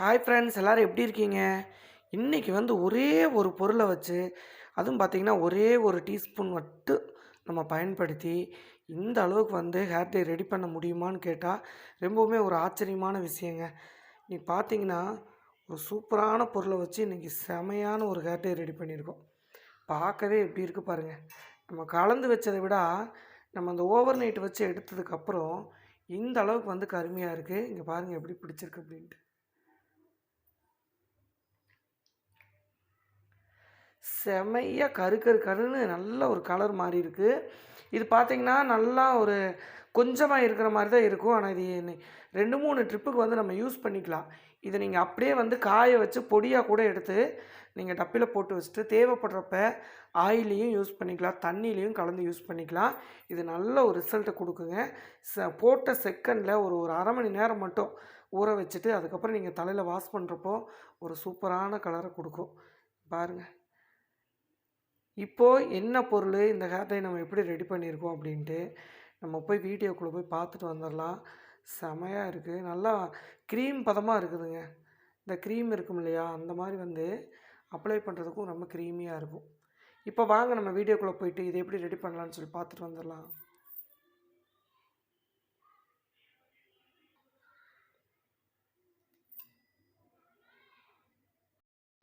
Hi friends எல்லோரும் எப்படி இருக்கீங்க? இன்றைக்கி வந்து ஒரே ஒரு பொருளை வச்சு அதுவும் பார்த்திங்கன்னா ஒரே ஒரு டீஸ்பூன் மட்டும் நம்ம பயன்படுத்தி இந்த அளவுக்கு வந்து ஹேர் டே ரெடி பண்ண முடியுமான்னு கேட்டால் ரொம்பவுமே ஒரு ஆச்சரியமான விஷயங்க. நீ பார்த்தீங்கன்னா ஒரு சூப்பரான பொருளை வச்சு இன்றைக்கி செமையான ஒரு ஹேர் டே ரெடி பண்ணியிருக்கோம். பார்க்கவே எப்படி இருக்குது பாருங்கள் நம்ம கலந்து வச்சதை விட நம்ம அந்த ஓவர் நைட் வச்சு எடுத்ததுக்கப்புறம் இந்த அளவுக்கு வந்து கருமையாக இருக்குது இங்கே பாருங்கள் எப்படி பிடிச்சிருக்கு அப்படின்ட்டு. செமையாக கரு கரு கருன்னு நல்ல ஒரு கலர் மாறி இருக்குது இது பார்த்திங்கன்னா நல்லா ஒரு கொஞ்சமாக இருக்கிற மாதிரி தான் இருக்கும். ஆனால் இது ரெண்டு மூணு ட்ரிப்புக்கு வந்து நம்ம யூஸ் பண்ணிக்கலாம். இதை நீங்கள் அப்படியே வந்து காய வச்சு பொடியாக கூட எடுத்து நீங்கள் டப்பில் போட்டு வச்சுட்டு தேவைப்படுறப்ப ஆயிலையும் யூஸ் பண்ணிக்கலாம். தண்ணியிலையும் கலந்து யூஸ் பண்ணிக்கலாம். இது நல்ல ஒரு ரிசல்ட்டை கொடுக்குங்க. ச போட்ட செகண்டில் ஒரு ஒரு அரை மணி நேரம் மட்டும் ஊற வச்சுட்டு அதுக்கப்புறம் நீங்கள் தலையில் வாஷ் பண்ணுறப்போ ஒரு சூப்பரான கலரை கொடுக்கும். பாருங்கள் இப்போது என்ன பொருள்? இந்த ஹேர்டை நம்ம எப்படி ரெடி பண்ணியிருக்கோம் அப்படின்ட்டு நம்ம போய் வீடியோக்குள்ளே போய் பார்த்துட்டு வந்துடலாம் செமையாக இருக்குது நல்லா க்ரீம் பதமாக இருக்குதுங்க. இந்த க்ரீம் இருக்கும் இல்லையா? அந்த மாதிரி வந்து அப்ளை பண்ணுறதுக்கும் ரொம்ப க்ரீமியாக இருக்கும். இப்போ வாங்க நம்ம வீடியோக்குள்ளே போயிட்டு இதை எப்படி ரெடி பண்ணலான்னு சொல்லி பார்த்துட்டு வந்துடலாம்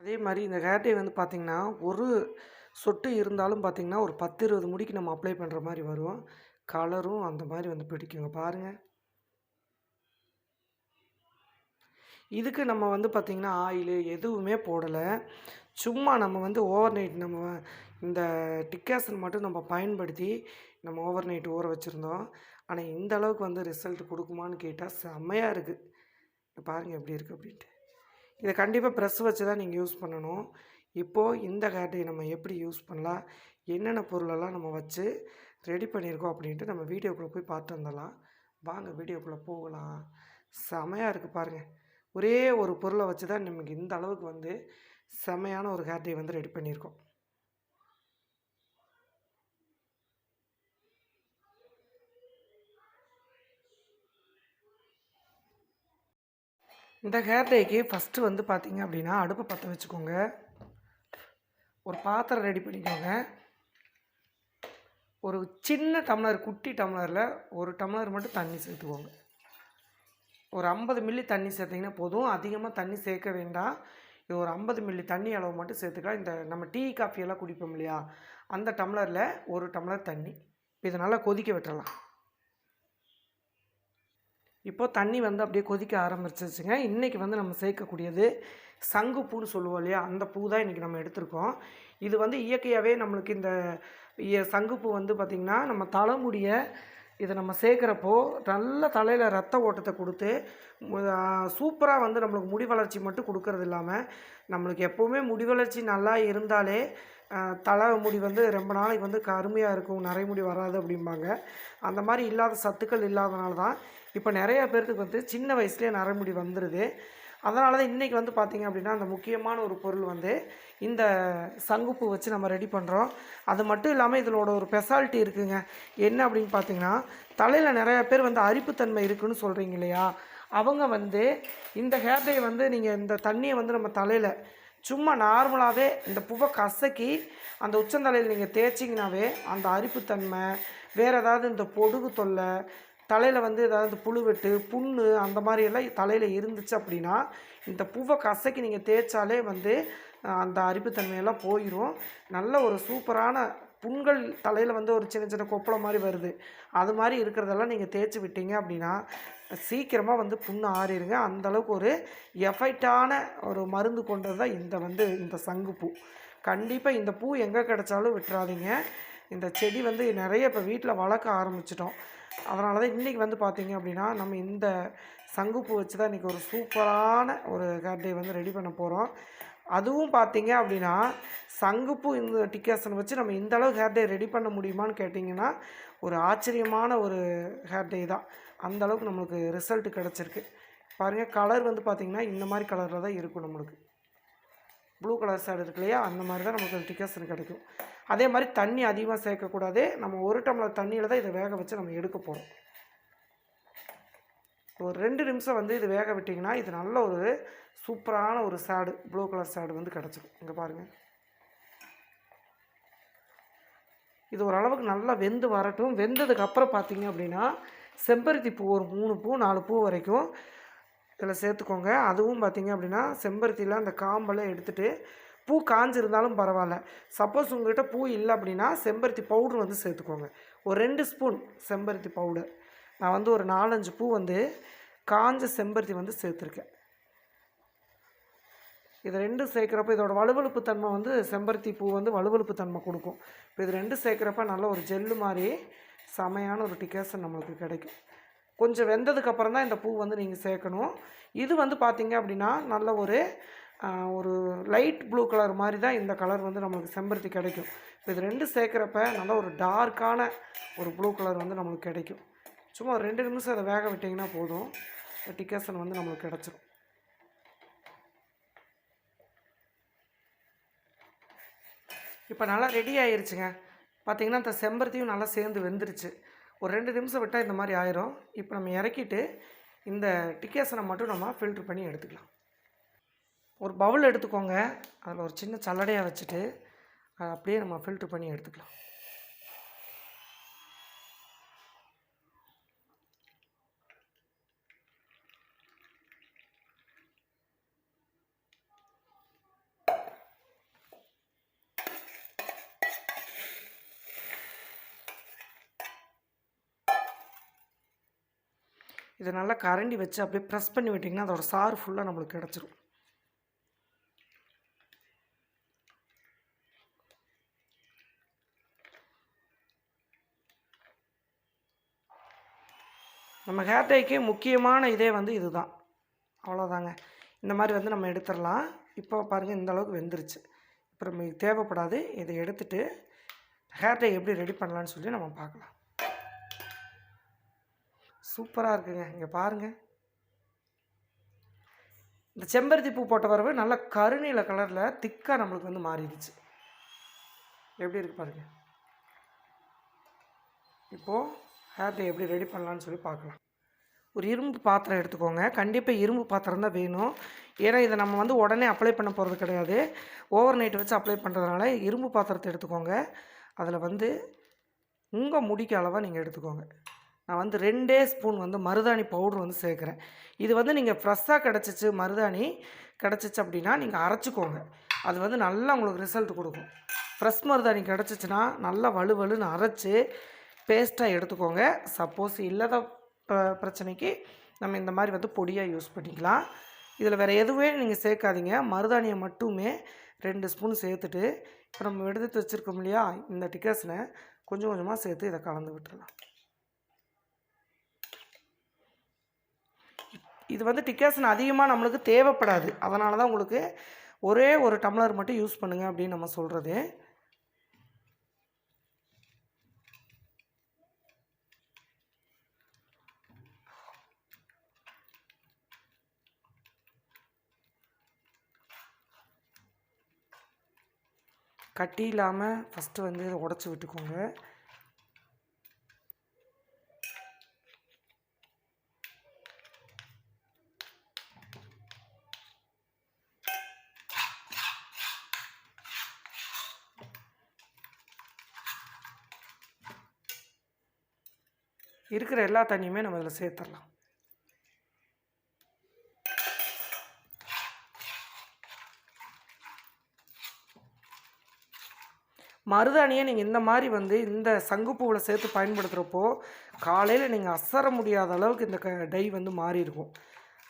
அதே மாதிரி இந்த ஹேர்டே வந்து பார்த்திங்கன்னா ஒரு சொட்டு இருந்தாலும் பார்த்திங்கன்னா ஒரு பத்து இருபது முடிக்கு நம்ம அப்ளை பண்ணுற மாதிரி வரும். கலரும் அந்த மாதிரி வந்து பிடிக்குங்க. பாருங்கள் இதுக்கு நம்ம வந்து பார்த்திங்கன்னா ஆயிலு எதுவுமே போடலை. சும்மா நம்ம வந்து ஓவர் நைட் நம்ம இந்த டிக்காசன் மட்டும் நம்ம பயன்படுத்தி நம்ம ஓவர் நைட் ஊற வச்சுருந்தோம். ஆனால் இந்த அளவுக்கு வந்து ரிசல்ட் கொடுக்குமான்னு கேட்டால் செம்மையாக இருக்குது பாருங்கள் எப்படி இருக்குது அப்படின்ட்டு. இதை கண்டிப்பாக ப்ரெஸ் வச்சு தான் நீங்கள் யூஸ் பண்ணணும். இப்போது இந்த ஹேர் நம்ம எப்படி யூஸ் பண்ணலாம்? என்னென்ன பொருளெல்லாம் நம்ம வச்சு ரெடி பண்ணியிருக்கோம் அப்படின்ட்டு நம்ம வீடியோக்குள்ளே போய் பார்த்து வந்துடலாம். வாங்க வீடியோக்குள்ளே போகலாம். செமையாக இருக்குது பாருங்கள் ஒரே ஒரு பொருளை வச்சு தான் நமக்கு இந்த அளவுக்கு வந்து செமையான ஒரு ஹேர் டை வந்து ரெடி பண்ணியிருக்கோம். இந்த ஹேர் டேக்கு ஃபஸ்ட்டு வந்து பார்த்தீங்க அப்படின்னா அடுப்பை பற்ற வச்சுக்கோங்க. ஒரு பாத்திரம் ரெடி பண்ணிக்கோங்க. ஒரு சின்ன டம்ளர் குட்டி டம்ளரில் ஒரு டம்ளர் மட்டும் தண்ணி சேர்த்துக்கோங்க. ஒரு ஐம்பது மில்லி தண்ணி சேர்த்திங்கன்னா போதும். அதிகமாக தண்ணி சேர்க்க வேண்டாம். இது ஒரு ஐம்பது மில்லி தண்ணி அளவு மட்டும் சேர்த்துக்கலாம். இந்த நம்ம டீ காஃபியெல்லாம் குடிப்போம் இல்லையா? அந்த டம்ளரில் ஒரு டம்ளர் தண்ணி. இதை நல்லா கொதிக்க விட்டுறலாம். இப்போ தண்ணி வந்து அப்படியே கொதிக்க ஆரம்பிச்சிருச்சுங்க. இன்றைக்கி வந்து நம்ம சேர்க்கக்கூடியது சங்குப்பூன்னு சொல்லுவோம் இல்லையா? அந்த பூ தான் இன்றைக்கி நம்ம எடுத்திருக்கோம். இது வந்து இயற்கையாகவே நம்மளுக்கு இந்த இய- சங்குப்பூ வந்து பார்த்திங்கன்னா நம்ம தலைமுடியை இதை நம்ம சேர்க்குறப்போ நல்ல தலையில் ரத்த ஓட்டத்தை கொடுத்து சூப்பராக வந்து நம்மளுக்கு முடி வளர்ச்சி மட்டும் கொடுக்கறது இல்லாமல் நம்மளுக்கு எப்போவுமே முடி வளர்ச்சி நல்லா இருந்தாலே தலை முடி வந்து ரொம்ப நாளைக்கு வந்து கருமையாக இருக்கும் நரைமுடி வராது அப்படிம்பாங்க. அந்த மாதிரி இல்லாத சத்துக்கள் இல்லாதனால தான் இப்போ நிறைய பேர்த்துக்கு வந்து சின்ன வயசுலேயே நரமுடி வந்துடுது அதனால தான் இன்றைக்கி வந்து பார்த்திங்க அப்படின்னா அந்த முக்கியமான ஒரு பொருள் வந்து இந்த சங்குப்பூ வச்சு நம்ம ரெடி பண்ணுறோம் அது மட்டும் இல்லாமல் இதனோட ஒரு ஸ்பெஷாலிட்டி இருக்குதுங்க என்ன அப்படின்னு பார்த்தீங்கன்னா தலையில் நிறையா பேர் வந்து அரிப்புத்தன்மை இருக்குன்னு சொல்கிறீங்க இல்லையா? அவங்க வந்து இந்த ஹேர் வந்து நீங்கள் இந்த தண்ணியை வந்து நம்ம தலையில் சும்மா நார்மலாகவே இந்த பூவை கசக்கி அந்த உச்சந்தலையில் நீங்கள் தேய்ச்சிங்கனாவே அந்த அரிப்புத்தன்மை வேறு ஏதாவது இந்த பொடுகு தொல்லை தலையில் வந்து ஏதாவது புழுவெட்டு புண்ணு அந்த மாதிரி எல்லாம் தலையில் இருந்துச்சு அப்படின்னா இந்த பூவை கசக்கி நீங்கள் தேய்ச்சாலே வந்து அந்த அரிப்புத்தன்மையெல்லாம் போயிடும் நல்ல ஒரு சூப்பரான புண்கள் தலையில் வந்து ஒரு சின்ன சின்ன கொப்பளம் மாதிரி வருது. அது மாதிரி இருக்கிறதெல்லாம் நீங்கள் தேய்ச்சி விட்டீங்க அப்படின்னா சீக்கிரமாக வந்து புண்ணு ஆறிடுங்க அந்தளவுக்கு ஒரு எஃபெக்டான ஒரு மருந்து கொண்டது தான் இந்த வந்து இந்த சங்குப்பூ கண்டிப்பாக இந்த பூ எங்கே கிடைச்சாலும் விட்டுறாதீங்க. இந்த செடி வந்து நிறைய இப்போ வீட்டில் வளர்க்க ஆரம்பிச்சிட்டோம். அதனால தான் இன்றைக்கி வந்து பார்த்திங்க அப்படின்னா நம்ம இந்த சங்குப்பூ வச்சு தான் இன்றைக்கி ஒரு சூப்பரான ஒரு ஹேர் டே வந்து ரெடி பண்ண போகிறோம் அதுவும் பார்த்தீங்க அப்படின்னா சங்குப்பூ இந்த டிக்காசன் வச்சு நம்ம இந்த அளவு ஹேர் டே ரெடி பண்ண முடியுமான்னு கேட்டிங்கன்னா ஒரு ஆச்சரியமான ஒரு ஹேர் டே தான். அந்த அளவுக்கு நம்மளுக்கு ரிசல்ட் கிடச்சிருக்கு. பாருங்கள் கலர் வந்து பார்த்திங்கன்னா இந்த மாதிரி கலரில் தான் இருக்கும் நம்மளுக்கு. ப்ளூ கலர் சேடு இருக்கு இல்லையா? அந்த மாதிரி தான் நமக்கு டிக்காசன் கிடைக்கும். அதே மாதிரி தண்ணி அதிகமாக சேர்க்கக்கூடாது. நம்ம ஒரு டம்ளர் தண்ணியில் தான் இதை வேக வச்சு நம்ம எடுக்க போகிறோம் ஒரு ரெண்டு நிமிஷம் வந்து இது வேக விட்டிங்கன்னா இது நல்ல ஒரு சூப்பரான ஒரு சேடு ப்ளூ கலர் சேடு வந்து கிடச்சிடும் இங்கே பாருங்கள் இது ஓரளவுக்கு நல்லா வெந்து வரட்டும். வெந்ததுக்கப்புறம் பார்த்திங்க பார்த்தீங்க அப்படின்னா செம்பருத்தி பூ ஒரு மூணு பூ நாலு பூ வரைக்கும் இதில் சேர்த்துக்கோங்க. அதுவும் பார்த்தீங்க அப்படின்னா செம்பருத்தியில் அந்த காம்பெல்லாம் எடுத்துகிட்டு பூ காஞ்சிருந்தாலும் பரவாயில்ல. சப்போஸ் உங்கள்கிட்ட பூ இல்லை அப்படின்னா செம்பருத்தி பவுடர் வந்து சேர்த்துக்கோங்க. ஒரு ரெண்டு ஸ்பூன் செம்பருத்தி பவுடர். நான் வந்து ஒரு நாலஞ்சு பூ வந்து காஞ்ச செம்பருத்தி வந்து சேர்த்துருக்கேன். இது ரெண்டும் சேர்க்குறப்ப இதோட வலுவழுப்பு தன்மை வந்து செம்பருத்தி பூ வந்து வலுவழுப்பு தன்மை கொடுக்கும். இப்போ இது ரெண்டும் சேர்க்குறப்ப நல்ல ஒரு ஜெல்லு மாதிரி செமையான ஒரு டிகேஷன் நம்மளுக்கு கிடைக்கும். கொஞ்சம் வெந்ததுக்கு அப்புறம் தான் இந்த பூ வந்து நீங்கள் சேர்க்கணும். இது வந்து பார்த்திங்க அப்படின்னா நல்ல ஒரு ஒரு லைட் ப்ளூ கலர் மாதிரி தான் இந்த கலர் வந்து நம்மளுக்கு செம்பருத்தி கிடைக்கும். இப்போ இது ரெண்டும் சேர்க்குறப்ப நல்லா ஒரு டார்க்கான ஒரு ப்ளூ கலர் வந்து நம்மளுக்கு கிடைக்கும். சும்மா ஒரு ரெண்டு நிமிஷம் அதை வேக விட்டிங்கன்னா போதும். டிக்கசன் வந்து நம்மளுக்கு கிடச்சிரும். இப்போ நல்லா ரெடி ஆயிடுச்சுங்க பார்த்தீங்கன்னா இந்த செம்பருத்தியும் நல்லா சேர்ந்து வெந்துருச்சு. ஒரு ரெண்டு நிமிஷம் விட்டால் இந்த மாதிரி ஆயிரும். இப்போ நம்ம இறக்கிட்டு இந்த டிக்கேசனை மட்டும் நம்ம ஃபில்ட்ரு பண்ணி எடுத்துக்கலாம். ஒரு பவுல் எடுத்துக்கோங்க. அதில் ஒரு சின்ன சல்லடையாக வச்சுட்டு அதை அப்படியே நம்ம ஃபில்ட்ரு பண்ணி எடுத்துக்கலாம். இதை நல்லா கரண்டி வச்சு அப்படியே ப்ரெஸ் பண்ணி விட்டிங்கன்னா அதோட சாறு ஃபுல்லாக நம்மளுக்கு கிடச்சிரும். நம்ம ஹேர் டைக்கு முக்கியமான இதே வந்து இதுதான். அவ்வளோதாங்க இந்த மாதிரி வந்து நம்ம எடுத்துடலாம். இப்போ பாருங்கள் இந்த அளவுக்கு வெந்துருச்சு. இப்போ நமக்கு தேவைப்படாது. இதை எடுத்துகிட்டு ஹேர் டை எப்படி ரெடி பண்ணலான்னு சொல்லி நம்ம பார்க்கலாம். சூப்பராக இருக்குங்க. இங்கே பாருங்கள் இந்த செம்பருத்தி பூ போட்ட வரவு நல்ல கருநீல கலரில் திக்காக நம்மளுக்கு வந்து மாறிடுச்சு. எப்படி இருக்கு பாருங்க. இப்போது ஹேர் டை எப்படி ரெடி பண்ணலான்னு சொல்லி பார்க்கலாம். ஒரு இரும்பு பாத்திரம் எடுத்துக்கோங்க. கண்டிப்பாக இரும்பு பாத்திரம் தான் வேணும். ஏன்னா இதை நம்ம வந்து உடனே அப்ளை பண்ண போகிறது கிடையாது. ஓவர் நைட் வச்சு அப்ளை பண்ணுறதுனால இரும்பு பாத்திரத்தை எடுத்துக்கோங்க. அதில் வந்து உங்கள் முடிக்க அளவாக நீங்கள் எடுத்துக்கோங்க. நான் வந்து ரெண்டே ஸ்பூன் வந்து மருதாணி பவுடர் வந்து சேர்க்குறேன். இது வந்து நீங்கள் ஃப்ரெஷ்ஷாக கிடச்சிச்சு மருதாணி கிடச்சிச்சு அப்படின்னா நீங்கள் அரைச்சிக்கோங்க. அது வந்து நல்லா உங்களுக்கு ரிசல்ட் கொடுக்கும். ஃப்ரெஷ் மருதாணி கிடச்சிச்சின்னா நல்லா வலுவலுன்னு அரைச்சி பேஸ்ட்டாக எடுத்துக்கோங்க. சப்போஸ் இல்லாத பிரச்சனைக்கு நம்ம இந்த மாதிரி வந்து பொடியாக யூஸ் பண்ணிக்கலாம். இதில் வேறு எதுவுமே நீங்கள் சேர்க்காதீங்க. மருதாணியை மட்டுமே ரெண்டு ஸ்பூன் சேர்த்துட்டு இப்போ நம்ம எடுத்து வச்சுருக்கோம் இல்லையா இந்த டிக்கர்ஸில் கொஞ்சம் கொஞ்சமாக சேர்த்து இதை கலந்து விட்டுடலாம் இது வந்து டிக்காசன் அதிகமாக நம்மளுக்கு தேவைப்படாது. அதனால தான் உங்களுக்கு ஒரே ஒரு டம்ளர் மட்டும் யூஸ் பண்ணுங்கள் அப்படின்னு நம்ம சொல்கிறது கட்டி இல்லாமல் ஃபஸ்ட்டு வந்து இதை உடச்சி விட்டுக்கோங்க. இருக்கிற எல்லா தண்ணியுமே நம்ம இதில் சேர்த்துடலாம். மருதாணியை நீங்கள் இந்த மாதிரி வந்து இந்த சங்குப்பூவில் சேர்த்து பயன்படுத்துகிறப்போ காலையில் நீங்கள் அசர முடியாத அளவுக்கு இந்த க டை வந்து மாறி இருக்கும்.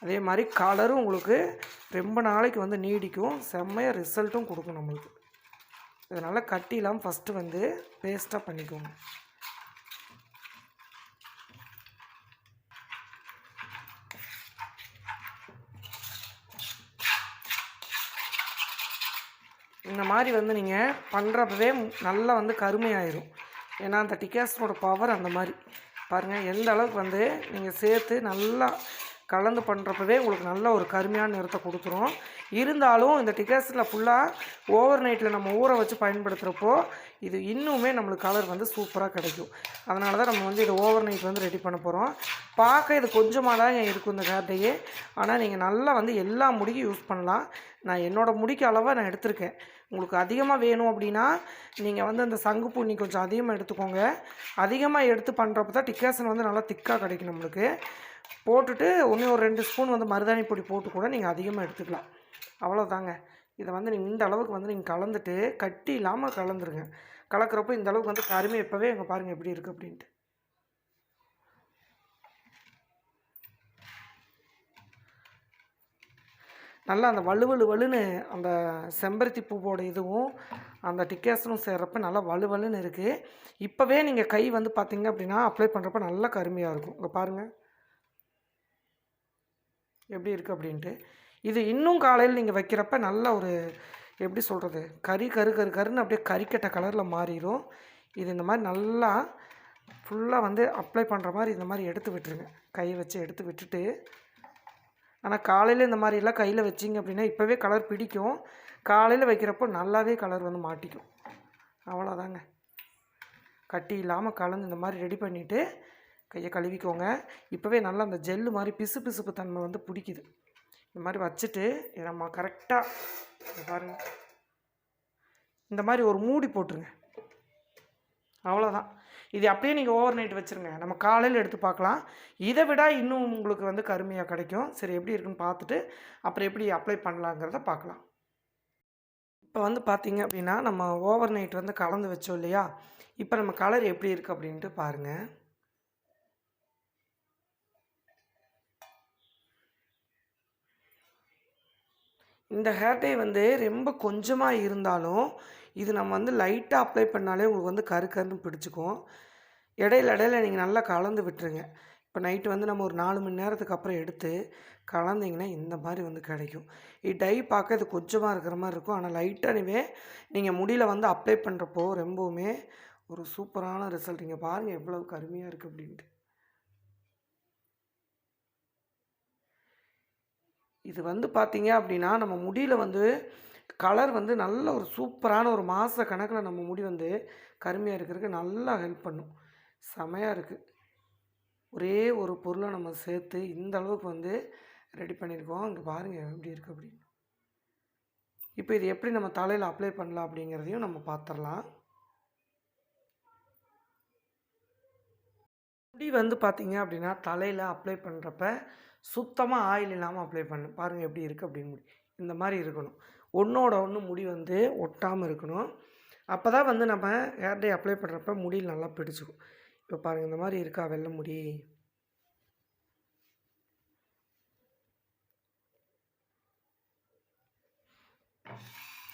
அதே மாதிரி கலரும் உங்களுக்கு ரொம்ப நாளைக்கு வந்து நீடிக்கும். செம்மையாக ரிசல்ட்டும் கொடுக்கும் நம்மளுக்கு. இதனால் கட்டிலாம் ஃபஸ்ட்டு வந்து பேஸ்ட்டாக பண்ணிக்கோங்க. இந்த மாதிரி வந்து நீங்கள் பண்ணுறப்பவே நல்லா வந்து கருமையாயிரும். ஏன்னா அந்த டிகாஸ்டனோட பவர் அந்த மாதிரி. பாருங்கள் எந்த அளவுக்கு வந்து நீங்கள் சேர்த்து நல்லா கலந்து பண்ணுறப்பவே உங்களுக்கு நல்ல ஒரு கருமையான நிறத்தை கொடுத்துரும். இருந்தாலும் இந்த டிகாஸில் ஃபுல்லாக ஓவர் நைட்டில் நம்ம ஊற வச்சு பயன்படுத்துகிறப்போ இது இன்னுமே நம்மளுக்கு கலர் வந்து சூப்பராக கிடைக்கும். அதனால தான் நம்ம வந்து இது ஓவர் நைட் வந்து ரெடி பண்ண போகிறோம் பார்க்க இது கொஞ்சமாக தான் இருக்கும் இந்த ஹேர்டையே ஆனால் நீங்கள் நல்லா வந்து எல்லா முடிக்கும் யூஸ் பண்ணலாம். நான் என்னோடய முடிக்கு அளவாக நான் எடுத்திருக்கேன். உங்களுக்கு அதிகமாக வேணும் அப்படின்னா நீங்கள் வந்து அந்த சங்குப்பூ நீ கொஞ்சம் அதிகமாக எடுத்துக்கோங்க. அதிகமாக எடுத்து பண்ணுறப்ப தான் டிக்காசன் வந்து நல்லா திக்காக கிடைக்கும் நம்மளுக்கு. போட்டுட்டு இன்னும் ஒரு ரெண்டு ஸ்பூன் வந்து மருதாணி பொடி போட்டு கூட நீங்கள் அதிகமாக எடுத்துக்கலாம். அவ்வளோதாங்க இதை வந்து நீங்கள் இந்த அளவுக்கு வந்து நீங்கள் கலந்துட்டு கட்டி இல்லாமல் கலந்துருங்க. கலக்கிறப்போ இந்த அளவுக்கு வந்து கருமை இப்போவே எங்கள் பாருங்கள் எப்படி இருக்குது அப்படின்ட்டு. நல்லா அந்த வலுவலு வலுன்னு அந்த செம்பருத்தி பூவோட இதுவும் அந்த டிக்கேசனும் சேர்றப்ப நல்லா வலுவலுன்னு இருக்குது இப்போவே நீங்கள் கை வந்து பார்த்தீங்க அப்படின்னா அப்ளை பண்ணுறப்ப நல்லா கருமையாக இருக்கும். இங்கே பாருங்கள் எப்படி இருக்குது அப்படின்ட்டு. இது இன்னும் காலையில் நீங்கள் வைக்கிறப்ப நல்ல ஒரு எப்படி சொல்கிறது கறி கரு கரு கருன்னு அப்படியே கறிக்கட்ட கலரில் மாறிடும் இது இந்த மாதிரி நல்லா ஃபுல்லாக வந்து அப்ளை பண்ணுற மாதிரி இந்த மாதிரி எடுத்து விட்டுருங்க. கையை வச்சு எடுத்து விட்டுட்டு ஆனால் காலையில் இந்த மாதிரிலாம் கையில் வச்சிங்க அப்படின்னா இப்போவே கலர் பிடிக்கும். காலையில் வைக்கிறப்போ நல்லாவே கலர் வந்து மாட்டிக்கும். அவ்வளோதாங்க கட்டி இல்லாமல் கலந்து இந்த மாதிரி ரெடி பண்ணிவிட்டு கையை கழுவிக்கோங்க. இப்போவே நல்லா அந்த ஜெல்லு மாதிரி பிசு பிசுப்பு தன்மை வந்து பிடிக்குது. இந்த மாதிரி வச்சுட்டு நம்ம கரெக்டாக பாருங்கள் இந்த மாதிரி ஒரு மூடி போட்டுருங்க. அவ்வளோதான் இது அப்படியே நீங்கள் ஓவர் நைட் வச்சுருங்க. நம்ம காலையில் எடுத்து பார்க்கலாம். இதை விட இன்னும் உங்களுக்கு வந்து கருமையாக கிடைக்கும். சரி எப்படி இருக்குன்னு பார்த்துட்டு அப்புறம் எப்படி அப்ளை பண்ணலாங்கிறத பார்க்கலாம். இப்போ வந்து பார்த்தீங்க அப்படின்னா நம்ம ஓவர் நைட் வந்து கலந்து வச்சோம் இல்லையா? இப்போ நம்ம கலர் எப்படி இருக்குது அப்படின்ட்டு பாருங்கள் இந்த ஹேர் டை வந்து ரொம்ப கொஞ்சமாக இருந்தாலும் இது நம்ம வந்து லைட்டாக அப்ளை பண்ணாலே உங்களுக்கு வந்து கரு கருன்னு பிடிச்சிக்கும். இடையில இடையில நீங்கள் நல்லா கலந்து விட்டுருங்க. இப்போ நைட்டு வந்து நம்ம ஒரு நாலு மணி நேரத்துக்கு அப்புறம் எடுத்து கலந்திங்கன்னா இந்த மாதிரி வந்து கிடைக்கும். டை பார்க்க இது கொஞ்சமாக இருக்கிற மாதிரி இருக்கும். ஆனால் லைட்டானவே நீங்கள் முடியில் வந்து அப்ளை பண்ணுறப்போ ரொம்பவுமே ஒரு சூப்பரான ரிசல்ட். இங்கே பாருங்கள் எவ்வளோ கருமையாக இருக்குது அப்படின்ட்டு. இது வந்து பார்த்தீங்க அப்படின்னா நம்ம முடியில் வந்து கலர் வந்து நல்ல ஒரு சூப்பரான ஒரு மாத கணக்கில் நம்ம முடி வந்து கருமையாக இருக்கிறதுக்கு நல்லா ஹெல்ப் பண்ணும். செமையாக இருக்குது ஒரே ஒரு பொருளை நம்ம சேர்த்து இந்த அளவுக்கு வந்து ரெடி பண்ணியிருக்கோம். இங்கே பாருங்கள் எப்படி இருக்குது அப்படின்னு. இப்போ இது எப்படி நம்ம தலையில் அப்ளை பண்ணலாம் அப்படிங்கிறதையும் நம்ம பார்த்துடலாம் முடி வந்து பார்த்தீங்க அப்படின்னா தலையில் அப்ளை பண்ணுறப்ப சுத்தமாக ஆயில் இல்லாமல் அப்ளை பண்ணு. பாருங்கள் எப்படி இருக்குது அப்படின்னு முடி. இந்த மாதிரி இருக்கணும். ஒன்றோட ஒன்று முடி வந்து ஒட்டாமல் இருக்கணும். அப்போ தான் வந்து நம்ம ஹேர் டே அப்ளை பண்ணுறப்ப முடியில் நல்லா பிடிச்சிக்கும். இப்போ பாருங்கள் இந்த மாதிரி இருக்கா வெள்ளை முடி?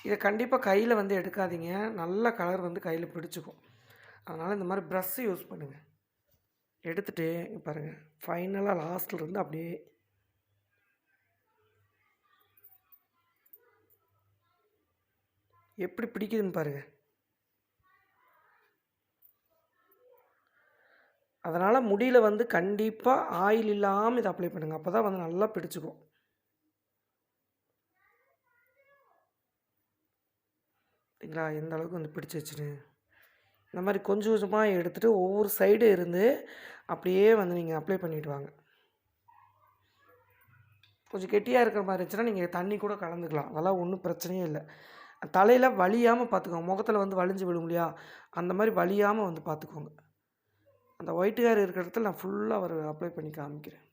இதை கண்டிப்பாக கையில் வந்து எடுக்காதீங்க. நல்ல கலர் வந்து கையில் பிடிச்சிக்கும். அதனால் இந்த மாதிரி ப்ரஷ்ஷு யூஸ் பண்ணுங்கள் எடுத்துகிட்டு பாருங்கள் ஃபைனலாக லாஸ்ட்டில் இருந்து அப்படியே எப்படி பிடிக்குதுன்னு பாருங்கள் அதனால் முடியில் வந்து கண்டிப்பாக ஆயில் இல்லாமல் இதை அப்ளை பண்ணுங்கள் அப்போ தான் வந்து நல்லா பிடிச்சிக்கும். சரிங்களா எந்த அளவுக்கு வந்து பிடிச்சி வச்சுரு இந்த மாதிரி கொஞ்சம் கொஞ்சமாக எடுத்துகிட்டு ஒவ்வொரு சைடு இருந்து அப்படியே வந்து நீங்கள் அப்ளை பண்ணிவிட்டு வாங்க. கொஞ்சம் கெட்டியாக இருக்கிற மாதிரி இருந்துச்சுன்னா நீங்கள் தண்ணி கூட கலந்துக்கலாம். அதெல்லாம் ஒன்றும் பிரச்சனையே இல்லை. தலையில் வலியாமல் பார்த்துக்கோங்க முகத்தில் வந்து வலிஞ்சு விழும் இல்லையா? அந்த மாதிரி வலியாமல் வந்து பார்த்துக்கோங்க அந்த ஒயிட் ஹேர் இருக்கிற இடத்துல நான் ஃபுல்லாக ஒரு அப்ளை பண்ணி காமிக்கிறேன்.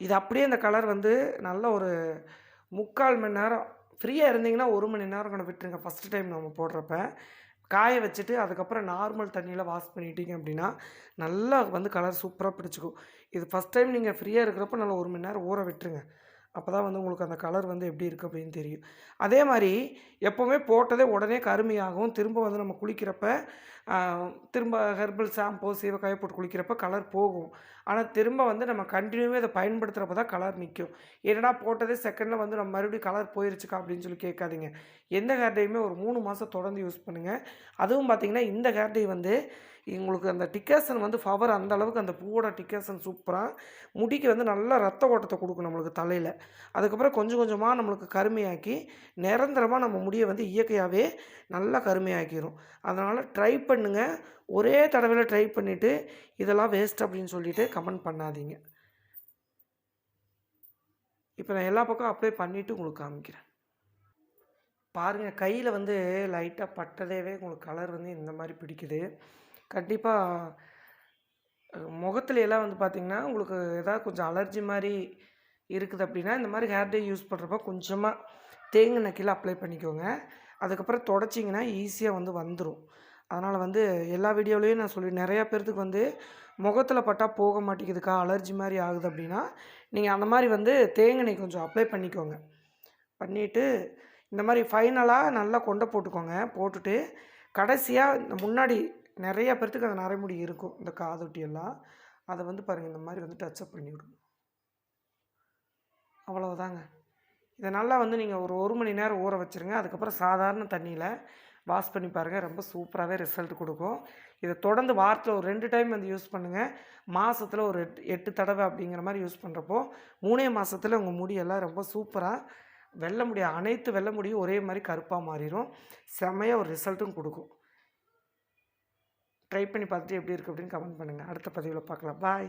இது அப்படியே அந்த கலர் வந்து நல்ல ஒரு முக்கால் மணி நேரம் ஃப்ரீயாக இருந்தீங்கன்னா ஒரு மணி நேரம் கூட விட்டுருங்க. ஃபஸ்ட்டு டைம் நம்ம போடுறப்ப. காய வச்சுட்டு அதுக்கப்புறம் நார்மல் தண்ணியில் வாஷ் பண்ணிட்டீங்க அப்படின்னா நல்லா வந்து கலர் சூப்பராக பிடிச்சிக்கும். இது ஃபஸ்ட் டைம் நீங்கள் ஃப்ரீயாக இருக்கிறப்ப நல்லா ஒரு மணி நேரம் ஊற விட்டுருங்க. அப்போ தான் வந்து உங்களுக்கு அந்த கலர் வந்து எப்படி இருக்குது அப்படின்னு தெரியும். அதே மாதிரி எப்போவுமே போட்டதே உடனே கருமையாகும் திரும்ப வந்து நம்ம குளிக்கிறப்ப திரும்ப ஹெர்பல் ஷாம்போ சீவக்காயை போட்டு குளிக்கிறப்ப கலர் போகும். ஆனால் திரும்ப வந்து நம்ம கண்டினியூவே அதை பயன்படுத்துகிறப்ப தான் கலர் நிற்கும் என்னடா போட்டதே செகண்டில் வந்து நம்ம மறுபடியும் கலர் போயிருச்சுக்கா அப்படின்னு சொல்லி கேட்காதீங்க. எந்த ஹேர் டையுமே ஒரு மூணு மாதம் தொடர்ந்து யூஸ் பண்ணுங்கள் அதுவும் பார்த்தீங்கன்னா இந்த ஹேர் டை வந்து எங்களுக்கு அந்த டிக்கேசன் வந்து ஃபவர் அந்த அளவுக்கு அந்த பூவோட டிக்கேஷன் சூப்பராக முடிக்கு வந்து நல்லா ரத்த ஓட்டத்தை கொடுக்கும் நம்மளுக்கு தலையில். அதுக்கப்புறம் கொஞ்சம் கொஞ்சமாக நம்மளுக்கு கருமையாக்கி நிரந்தரமாக நம்ம முடியை வந்து இயற்கையாகவே நல்லா கருமையாக்கிடும் அதனால் ட்ரை பண்ணுங்கள் ஒரே தடவையில் ட்ரை பண்ணிவிட்டு இதெல்லாம் வேஸ்ட் அப்படின்னு சொல்லிட்டு கமெண்ட் பண்ணாதீங்க. இப்போ நான் எல்லா பக்கம் அப்ளை பண்ணிவிட்டு உங்களுக்கு காமிக்கிறேன். பாருங்கள் கையில் வந்து லைட்டாக பட்டதேவே உங்களுக்கு கலர் வந்து இந்த மாதிரி பிடிக்குது. கண்டிப்பாக முகத்துல எல்லாம் வந்து பார்த்திங்கன்னா உங்களுக்கு ஏதாவது கொஞ்சம் அலர்ஜி மாதிரி இருக்குது அப்படின்னா இந்த மாதிரி ஹேர் டே யூஸ் பண்ணுறப்ப கொஞ்சமாக தேங்காய் கீழே அப்ளை பண்ணிக்கோங்க. அதுக்கப்புறம் தொடச்சிங்கன்னா ஈஸியாக வந்து வந்துடும் அதனால் வந்து எல்லா வீடியோலையும் நான் சொல்லி நிறையா பேர்த்துக்கு வந்து முகத்தில் பட்டால் போக மாட்டேங்குதுக்கா அலர்ஜி மாதிரி ஆகுது அப்படின்னா நீங்கள் அந்த மாதிரி வந்து தேங்காய் கொஞ்சம் அப்ளை பண்ணிக்கோங்க. பண்ணிவிட்டு இந்த மாதிரி ஃபைனலாக நல்லா கொண்டை போட்டுக்கோங்க. போட்டுட்டு கடைசியாக இந்த முன்னாடி நிறைய பேர்த்துக்கு அந்த நரைமுடி இருக்கும் இந்த காதொட்டியெல்லாம். அதை வந்து பாருங்கள் இந்த மாதிரி வந்து டச்சப் பண்ணி விடணும். அவ்வளோதாங்க இதை நல்லா வந்து நீங்கள் ஒரு ஒரு மணி நேரம் ஊற வச்சுருங்க. அதுக்கப்புறம் சாதாரண தண்ணியில் வாஷ் பண்ணி பாருங்கள் ரொம்ப சூப்பராகவே ரிசல்ட் கொடுக்கும். இதை தொடர்ந்து வாரத்தில் ஒரு ரெண்டு டைம் வந்து யூஸ் பண்ணுங்கள் மாதத்தில் ஒரு எட்டு எட்டு தடவை அப்படிங்கிற மாதிரி யூஸ் பண்ணுறப்போ மூணே மாதத்தில் உங்கள் முடியெல்லாம் ரொம்ப சூப்பராக வெள்ள முடிய அனைத்து வெள்ள முடியும். ஒரே மாதிரி கருப்பாக மாறிடும் செமையாக ஒரு ரிசல்ட்டும் கொடுக்கும். ட்ரை பண்ணி பார்த்துட்டு எப்படி இருக்குது அப்படின்னு கமெண்ட் பண்ணுங்கள் அடுத்த பதிவில் பார்க்கலாம். பாய்